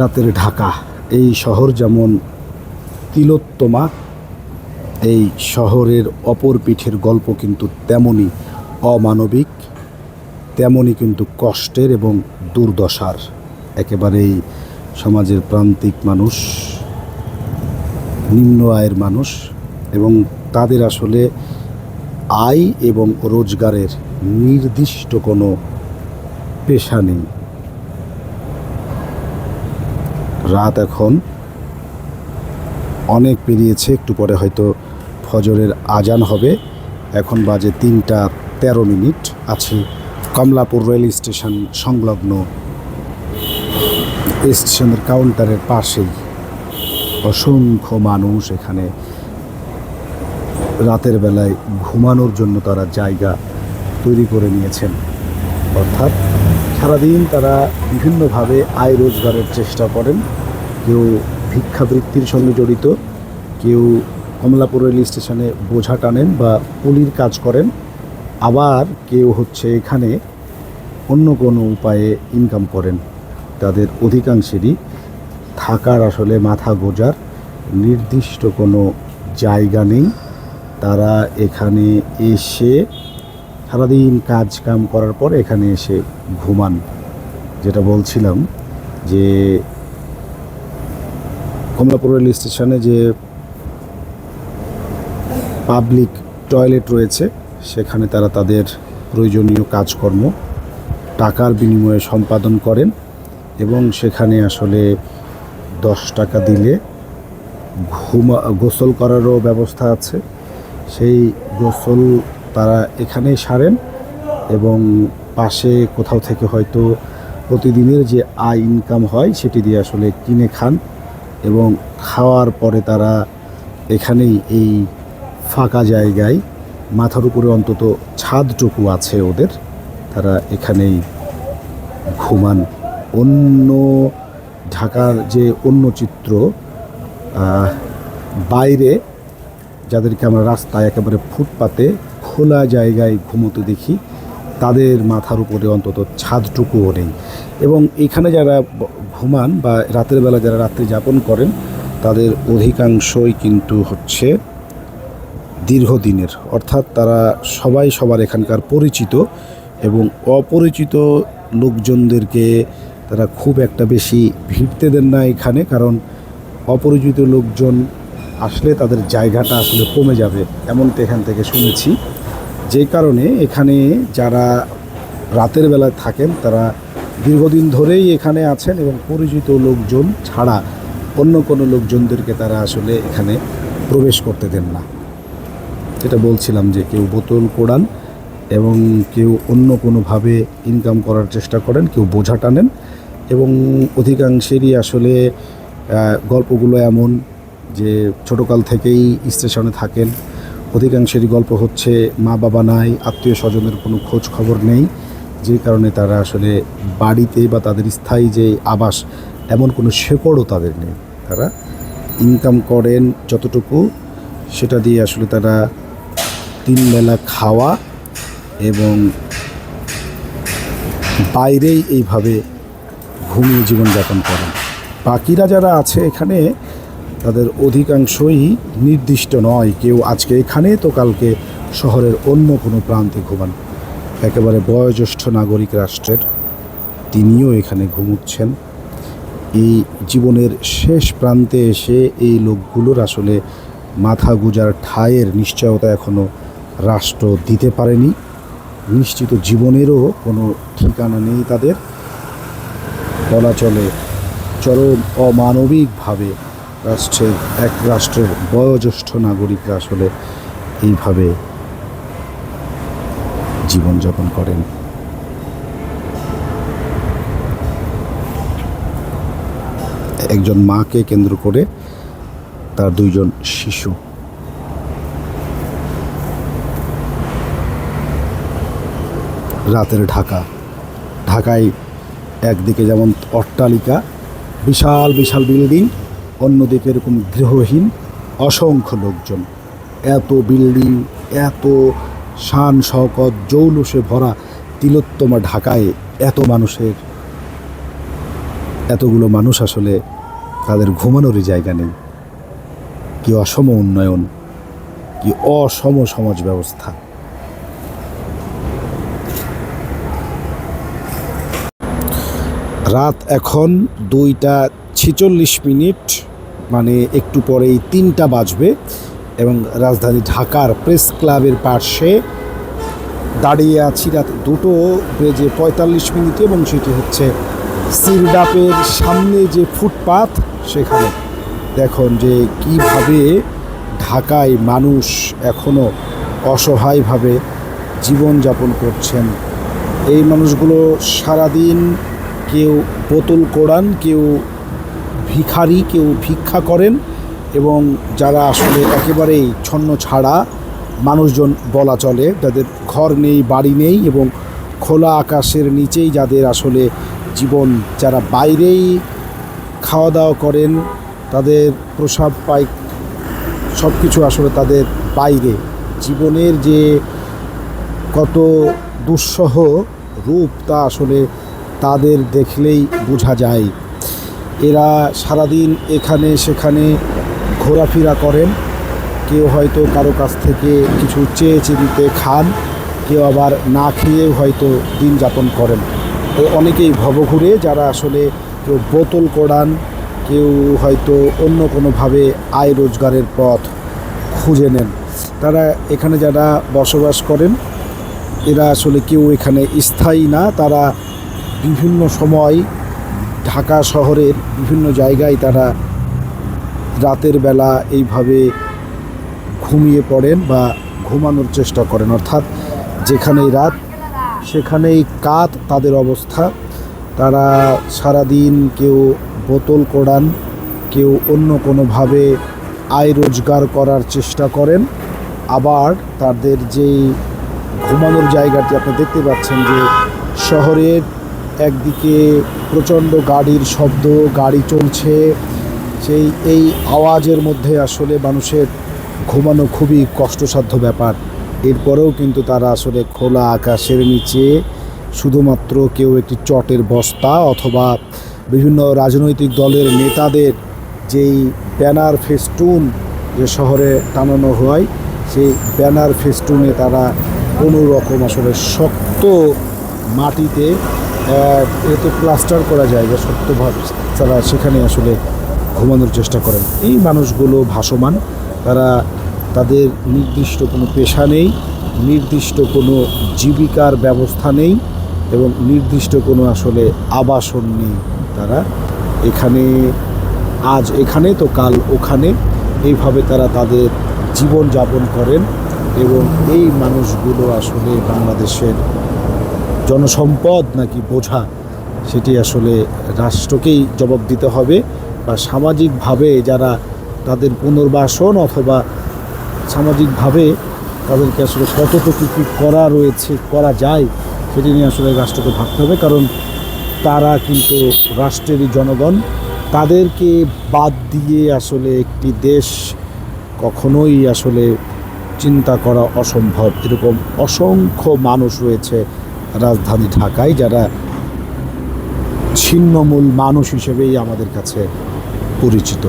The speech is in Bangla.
রাতের ঢাকা, এই শহর যেমন তিলোত্তমা, এই শহরের অপর পিঠের গল্প কিন্তু তেমনই অমানবিক, তেমনই কিন্তু কষ্টের এবং দুর্দশার। একেবারেই সমাজের প্রান্তিক মানুষ, নিম্ন আয়ের মানুষ এবং তাদের আসলে আয় এবং রোজগারের নির্দিষ্ট কোনো পেশা নেই। রাত এখন। অনেক পেরিয়েছে, একটু পরে হয়তো ফজরের আজান হবে। এখন বাজে তিনটা তেরো মিনিট। আছে কমলাপুর রেল স্টেশন সংলগ্ন স্টেশনের কাউন্টারের পাশেই। অসংখ্য মানুষ এখানে। রাতের বেলায় ঘুমানোর জন্য তারা জায়গা তৈরি করে নিয়েছেন। অর্থাৎ সারাদিন তারা বিভিন্নভাবে আয় রোজগারের চেষ্টা করেন। কেউ ভিক্ষাবৃত্তির সঙ্গে জড়িত, কেউ কমলাপুর রেল স্টেশনে বোঝা টানেন বা পুলির কাজ করেন। আবার কেউ হচ্ছে এখানে অন্য কোনো উপায়ে ইনকাম করেন। তাদের অধিকাংশেরই থাকার আসলে মাথা গোজার, নির্দিষ্ট কোনো জায়গা নেই। তারা এখানে এসে সারাদিন কাজ কাম করার পর এখানে এসে ঘুমান। যেটা বলছিলাম যে, কমলাপুর রেল স্টেশনে যে পাবলিক টয়লেট রয়েছে, সেখানে তারা তাদের প্রয়োজনীয় কাজকর্ম, টাকার বিনিময়ে সম্পাদন করেন এবং সেখানে আসলে দশ টাকা দিলে ঘুমা, গোসল করারও ব্যবস্থা আছে। সেই গোসল তারা এখানেই সারেন এবং পাশে কোথাও থেকে হয়তো প্রতিদিনের যে আয় ইনকাম হয় সেটি দিয়ে আসলে কিনে খান এবং খাওয়ার পরে তারা এখানেই এই ফাঁকা জায়গায় মাথার উপরে অন্তত ছাদটুকু আছে ওদের। তারা এখানেই ঘুমান। অন্য ঢাকার যে অন্য চিত্র বাইরে যাদেরকে আমরা রাস্তায় একেবারে ফুটপাতে খোলা জায়গায় ঘুমোতে দেখি তাদের মাথার উপরে অন্তত ছাদটুকুও নেই। এবং এখানে যারা ঘুমান বা রাতের বেলা যারা রাত্রি যাপন করেন, তাদের অধিকাংশই কিন্তু হচ্ছে দীর্ঘদিনের, অর্থাৎ তারা সবাই সবার এখানকার পরিচিত এবং অপরিচিত লোকজনদেরকে তারা খুব একটা বেশি ভিড়তে দেন না এখানে, কারণ অপরিচিত লোকজন আসলে তাদের জায়গাটা আসলে কমে যাবে, এমনটা এখান থেকে শুনেছি। যে কারণে এখানে যারা রাতের বেলায় থাকেন, তারা দীর্ঘদিন ধরেই এখানে আছেন এবং পরিচিত লোকজন ছাড়া অন্য কোনো লোকজনদেরকে তারা আসলে এখানে প্রবেশ করতে দেন না। যেটা বলছিলাম যে কেউ বোতল কোড়ান এবং কেউ অন্য কোনোভাবে ইনকাম করার চেষ্টা করেন, কেউ বোঝা টানেন এবং অধিকাংশেরই আসলে গল্পগুলো এমন যে ছোটোকাল থেকেই স্টেশনে থাকেন অধিকাংশেরই গল্প হচ্ছে মা বাবা নাই, আত্মীয় স্বজনের কোনো খোঁজ খবর নেই, যে কারণে তারা আসলে বাড়িতে বা তাদের স্থায়ী যে আবাস, এমন কোনো শেকড়ও তাদের নেই। তারা ইনকাম করেন যতটুকু, সেটা দিয়ে আসলে তারা তিন বেলা খাওয়া এবং বাইরেই এইভাবে ঘুমিয়ে জীবনযাপন করেন। বাকিরা যারা আছে এখানে তাদের অধিকাংশই নির্দিষ্ট নয়। কেউ আজকে এখানে, তো কালকে শহরের অন্য কোনো প্রান্তে ঘুমান। একেবারে বয়োজ্যেষ্ঠ নাগরিক রাষ্ট্রের তিনিও এখানে ঘুমুচ্ছেন। এই জীবনের শেষ প্রান্তে এসে এই লোকগুলোর আসলে মাথা গুজার ঠায়ের নিশ্চয়তা এখনও রাষ্ট্র দিতে পারেনি। নিশ্চিত জীবনেরও কোনো ঠিকানা নেই তাদের। বলা চলে চরম অমানবিকভাবে রাষ্ট্রের এক রাষ্ট্রের বয়োজ্যেষ্ঠ নাগরিকরা আসলে এইভাবে জীবনযাপন করেন। একজন মাকে কেন্দ্র করে তার দুইজন শিশু। রাতের ঢাকা। ঢাকায় একদিকে যেমন অট্টালিকা, বিশাল বিশাল বিল্ডিং অন্যদিকে এরকম গৃহহীন অসংখ্য লোকজন। এত বিল্ডিং, এত শান শকত জৌলুসে ভরা তিলোত্তমা ঢাকায় এত মানুষের, এতগুলো মানুষ আসলে তাদের ঘুমানোরই জায়গা নেই। কি অসম উন্নয়ন, কি অসম সমাজ ব্যবস্থা। রাত এখন দুইটা ছেচল্লিশ মিনিট মানে একটু পরেই তিনটা বাজবে এবং রাজধানী ঢাকার প্রেস ক্লাবের পাশে দাঁড়িয়ে আছি রাত দুটো বেজে পঁয়তাল্লিশ মিনিটে এবং সেটি হচ্ছে সিরডাপের সামনে যে ফুটপাথ সেখানে দেখুন যে কীভাবে ঢাকায় মানুষ এখনও অসহায়ভাবে জীবনযাপন করছেন। এই মানুষগুলো সারাদিন কেউ বোতল কোড়ান, কেউ ভিখারি, কেউ ভিক্ষা করেন এবং যারা আসলে একেবারেই ছন্ন ছাড়া মানুষজন বলা চলে, যাদের ঘর নেই, বাড়ি নেই এবং খোলা আকাশের নিচেই যাদের আসলে জীবন, যারা বাইরেই খাওয়া দাওয়া করেন, তাদের প্রসাব পাই সব কিছু আসলে তাদের বাইরে। জীবনের যে কত দুঃসহ রূপ তা আসলে তাদের দেখলেই বোঝা যায়। এরা সারাদিন এখানে সেখানে ঘোরাফেরা করেন। কেউ হয়তো কারও কাছ থেকে কিছু চেয়ে চেরিতে খান, কেউ আবার না খেয়ে হয়তো দিন যাপন করেন। তো অনেকেই ভবঘুরে যারা আসলে কেউ বোতল কোড়ান, কেউ হয়তো অন্য কোনোভাবে আয় রোজগারের পথ খুঁজে নেন। তারা এখানে যারা বসবাস করেন, এরা আসলে কেউ এখানে স্থায়ী না। তারা বিভিন্ন সময় ঢাকা শহরের বিভিন্ন জায়গায় তারা রাতের বেলা এইভাবে ঘুমিয়ে পড়েন বা ঘুমানোর চেষ্টা করেন। অর্থাৎ যেখানেই রাত, সেখানেই কাত তাদের অবস্থা। তারা সারাদিন কেউ বোতল কোড়ান, কেউ অন্য কোনোভাবে আয় রোজগার করার চেষ্টা করেন। আবার তাদের যেই ঘুমানোর জায়গাটি আপনি দেখতে পাচ্ছেন যে শহরের একদিকে প্রচণ্ড গাড়ির শব্দ, গাড়ি চলছে। সেই, এই আওয়াজের মধ্যে আসলে মানুষের ঘুমানো খুবই কষ্টসাধ্য ব্যাপার। এরপরেও কিন্তু তারা আসলে খোলা আকাশের নিচে শুধুমাত্র কেউ একটি চটের বস্তা অথবা বিভিন্ন রাজনৈতিক দলের নেতাদের যেই ব্যানার ফেস্টুন যে শহরে টানানো হয়, সেই ব্যানার ফেস্টুনে তারা কোনো রকম আসলে শক্ত মাটিতে এতে প্লাস্টার করা যে শক্তভাবে তারা সেখানে আসলে ঘুমানোর চেষ্টা করেন। এই মানুষগুলো ভাসমান। তারা তাদের নির্দিষ্ট কোনো পেশা নেই, নির্দিষ্ট কোনো জীবিকার ব্যবস্থা নেই এবং নির্দিষ্ট কোনো আসলে আবাসন নেই তারা। এখানে, আজ এখানে তো কাল ওখানে। এইভাবে তারা তাদের জীবন যাপন করেন এবং এই মানুষগুলো আসলে বাংলাদেশের জনসম্পদ নাকি বোঝা, সেটি আসলে রাষ্ট্রকেই জবাব দিতে হবে বা সামাজিকভাবে যারা তাদের পুনর্বাসন অথবা সামাজিকভাবে তাদেরকে আসলে কতটুকু কী করা রয়েছে, করা যায়, সেটি নিয়ে আসলে রাষ্ট্রকে ভাবতে হবে। কারণ তারা কিন্তু রাষ্ট্রেরই জনগণ, তাদেরকে বাদ দিয়ে আসলে একটি দেশ কখনোই আসলে চিন্তা করা অসম্ভব। এরকম অসংখ্য মানুষ রয়েছে রাজধানী ঢাকায় যারা ছিন্নমূল মানুষ হিসেবেই আমাদের কাছে পরিচিত।